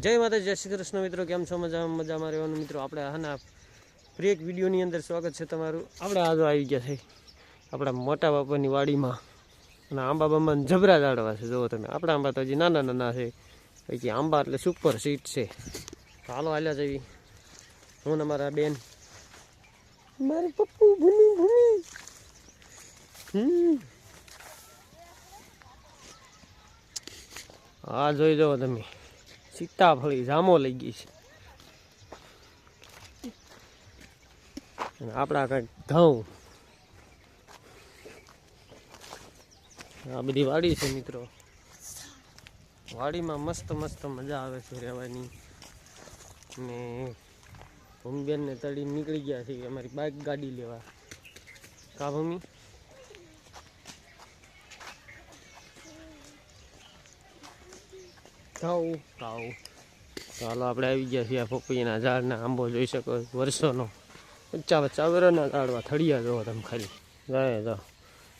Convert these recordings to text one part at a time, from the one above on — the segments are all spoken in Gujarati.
જય માતા જય શ્રી કૃષ્ણ મિત્રો, કેમ છો? મજા મજામાં રહેવાનું મિત્રો. આપણે આના પ્રેક વિડીયોની અંદર સ્વાગત છે તમારું. આપણે આજો આવી ગયા છે આપણા મોટા બાપાની વાડીમાં. અને આંબા બાંબાને જબરા જાડવા છે. જુઓ તમે, આપણા આંબા તો હજી નાના નાના છે. પછી આંબા એટલે સુપર સીટ છે. હાલો, હાલ્યા જવી હું ને મારા બેન. મારી પપ્પુ ભૂની હમ. હા, જોઈ જાઓ તમે. સીતાફળી જામો લઈ ગઈ છે. આપણા કંઈક ઘઉં. આ બધી વાડી છે મિત્રો. વાડીમાં મસ્ત મસ્ત મજા આવે છે રહેવાની. ને ભૂમિબેન ને તળી નીકળી ગયા છે અમારી બાઇક ગાડી લેવા. કા ભૂમિ? ઘઉં ઘઉં ચાલો આપણે આવી ગયા છીએ પપૈયાના ઝાડના આંબો જોઈ શકો વર્ષોનો. પચ્ચા પચ્ચા વરના ઝાડવા થળિયા જોવો તમે ખાલી. જાય જાઓ.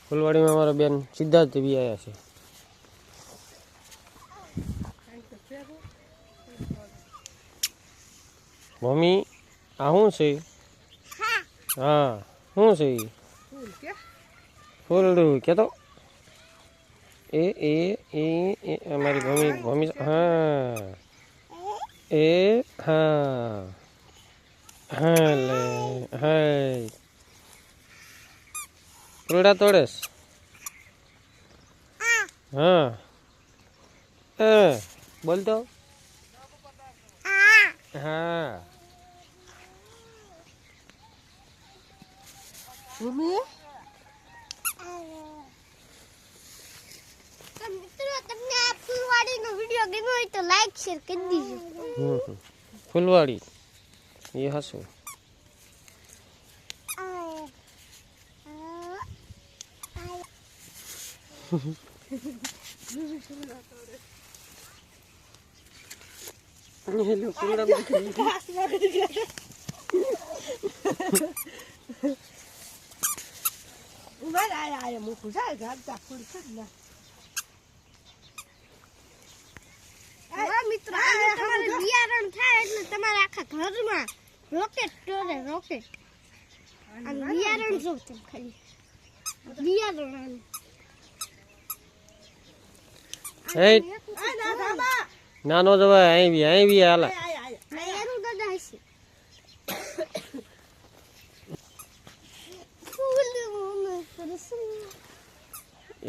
ફૂલવાડીમાં અમારા બેન સિદ્ધાર્થ બી આવ્યા છે. મમ્મી આ શું છે? હા. શું છે? ફૂલડું કે? તો એ એ એ અમારી ભૂમિ ભૂમિ, હા. એ, હા. હા, લે, હાય. ફૂલડા તોડેશ. હા. એ, બોલ તો. હા. મમ્મી તો મિત્રો તમને આ ફૂલવાડીનો વીડિયો ગમ્યો હોય તો લાઈક શેર કરી દીજો. ફૂલવાડી. એ હશું. હેલો ફૂલડા ઊભા આયા આયા મૂકું જાય ગાતા ફૂલ છે ને હા મિત્રો તમારે બિયારણ થાય એટલે તમારે આખા ઘરમાં રોકેટ ટોરે રોકેટ આમ બિયારણ જો તમે ખાલી. બિયારણ નાનો જવાય અહીં બી અહીં બી હાલા.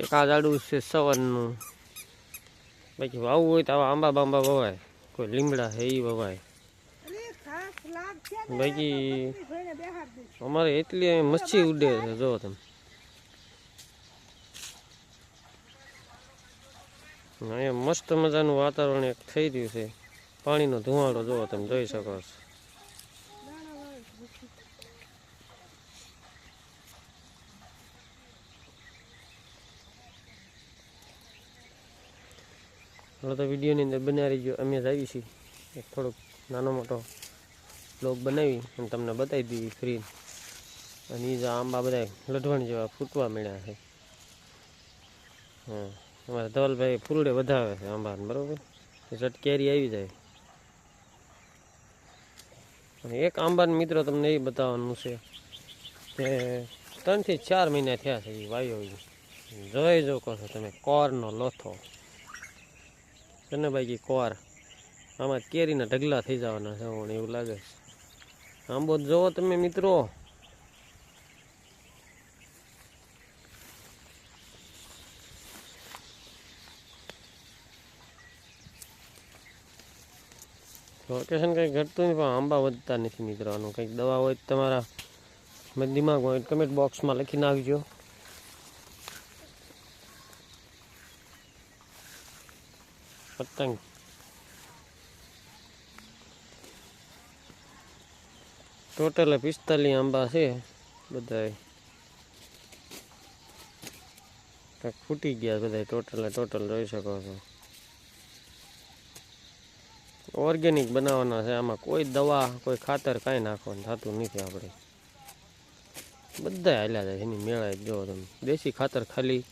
એક છે સવરનું બાકી વાવવું હોય તો આવા આંબા બાંબા વવાય. કોઈ લીમડા હે એ વવાય. છે બાકી અમારે એટલી મચ્છી ઉડે છે, જો તમે. અહીંયા મસ્ત મજાનું વાતાવરણ એક થઈ રહ્યું છે. પાણીનો ધુવાડો જોવો તમે જોઈ શકો છો. હવે તો વિડીયોની અંદર બનાવી રહીજો અમે જ આવી છીએ એક થોડોક નાનો મોટો બ્લોગ બનાવી અને તમને બતાવી દીધી ફ્રી અને એ જ આંબા બધા લઢવણ જેવા ફૂટવા મળ્યા છે. હા અમારા ધવલભાઈ ફૂલડે વધાવે છે આંબાને, બરાબર? ઝટ કેરી આવી જાય. અને એક આંબાના મિત્રો તમને એ બતાવવાનું છે કે ત્રણથી ચાર મહિના થયા છે એ વાયો. જોઈ કહો છો તમે, કોરનો લોથો. છે ભાઈ કોર. આમાં કેરીના ઢગલા થઈ જવાના છે પણ એવું લાગે છે. આંબો જોવો તમે મિત્રો. વોકેશન કંઈ ઘટતું નહીં પણ આંબા વધતા નથી મિત્રો. આનું કંઈક દવા હોય તમારા દિમાગમાં કમેન્ટ બોક્સમાં લખી નાખજો. પતંગ ટોટલ પિસ્તાલીસ આંબા છે બધા ફૂટી ગયા બધા ટોટલ ટોટલ જોઈ શકો છો ઓર્ગેનિક બનાવવાના છે આમાં કોઈ દવા કોઈ ખાતર કાંઈ નાખવાનું થતું નથી આપણે બધા હાલ્યા જાય એની મેળા જો તમે દેશી ખાતર ખાલી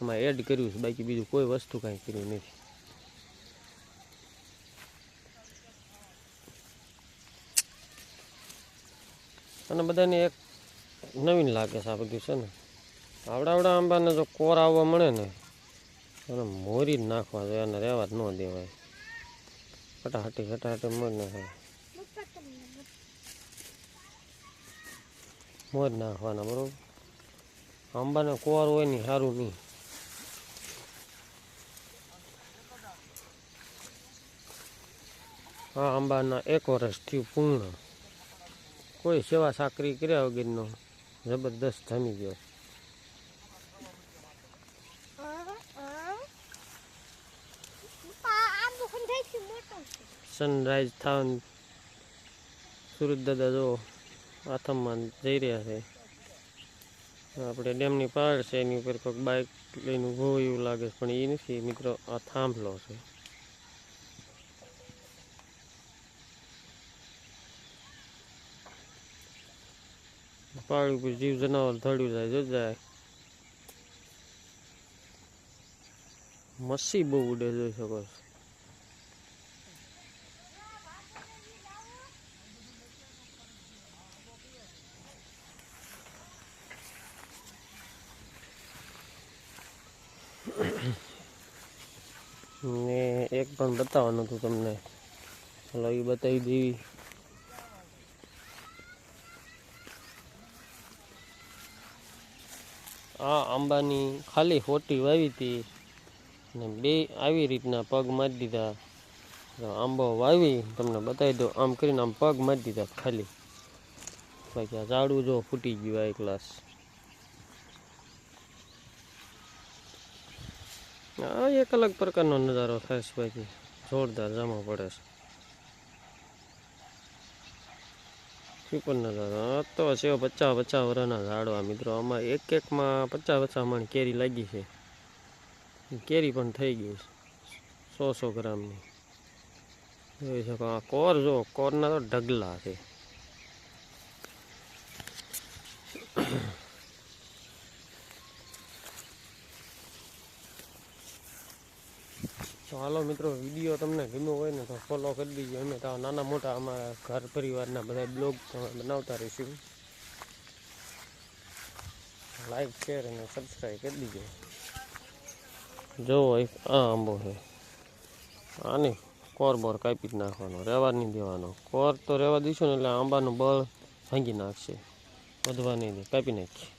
એમાં એડ કર્યું છે બાકી બીજું કોઈ વસ્તુ કાંઈ કર્યું નથી અને બધાને એક નવીન લાગે છે આ બધું છે ને. આવડાવડા આવડા આંબાને જો કોર આવવા મળે ને, એને મોરી જ નાખવા જોઈએ એને રહેવા જ ન દેવાય. ફટાફટી હટાહટી મોર નાખવા મોર નાખવાના, બરોબર? આંબાને કોર હોય ને સારું નહીં. આ આંબાના એક વર્ષથી પૂર્ણ. કોઈ સેવા સાકરી કર્યા વગરનો જબરદસ્ત જામી ગયો. સનરાઈઝ થવાનું સુરત દાદા જો આથમમાં જઈ રહ્યા છે. આપણે ડેમની પહાડ છે, એની ઉપર કોઈક બાઇક લઈને ઊભો એવું લાગે છે, પણ એ નથી. મિત્રો, આ થાંભલો છે. પહાડ ઉપર જીવ જનાવર ધડ્યું જાય, જો જાય. મસી બહુ ઉડે, જોઈ શકો છો. ને એક પણ બતાવવાનું હતું તમને. ચાલો, એ બતાવી દેવી. આ આંબાની ખાલી હોટી વાવી હતી ને બે આવી રીતના પગ મારી દીધા. આંબો વાવી, તમને બતાવી દો આમ કરીને આમ પગ મારી દીધા ખાલી. બાકી આ ઝાડું જો ફૂટી ગયું આ ક્લાસ આ એક અલગ પ્રકારનો નજારો થાય છે બાકી. જોરદાર જમા પડે છે. નજારો આ તો છે પચાસ પચાસ વર્ષના ઝાડવા મિત્રો. આમાં એક એકમાં પચાસ પચાસ મણ કેરી લાગી છે. કેરી પણ થઈ ગઈ છે. સો સો ગ્રામની. જોઈ શકો આ કોર જો, કોરના તો ઢગલા છે. તો હાલો મિત્રો, વીડિયો તમને ગમ્યો હોય ને તો ફોલો કરી દીજો. અમે તો નાના મોટા અમારા ઘર પરિવારના બધા બ્લોગ બનાવતા રહીશું. લાઈક શેર અને સબસ્ક્રાઈબ કરી દીજો. જો એક આ આંબો છે. આને કોર બોર કાપી જ નાખવાનો રહેવા નહીં દેવાનો. કોર તો રહેવા દઈશું ને એટલે આંબાનું બળ ભાંગી નાખશે. વધવા નહીં દે, કાપી નાખીએ.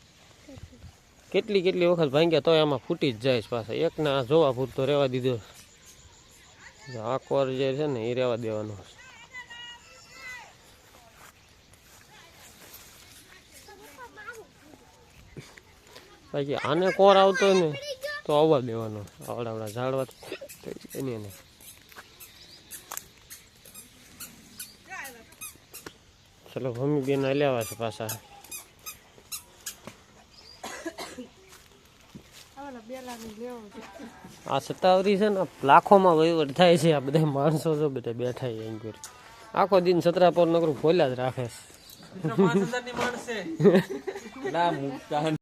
કેટલી કેટલી વખત ભાંગ્યા તોય આમાં ફૂટી જ જાય પાછા. એકને જોવા પૂરતો રહેવા દીધો. આ કોર જે છે ને, એ રહેવા દેવાનો બાકી આને કોર આવતો હોય ને, તો આવવા દેવાનો આવડા આવડા ઝાડવા એની એને. ચલો, મમ્મી બેન લેવા છે પાછા આવાના બેલાનું લેવું છે આ સત્તાવરી છે ને લાખોમાં વહીવટ થાય છે. આ બધા માણસો જો બધા બેઠા એમ કરી આખો દિન સત્રાપર નગરું ખોલ્યા જ રાખે છે.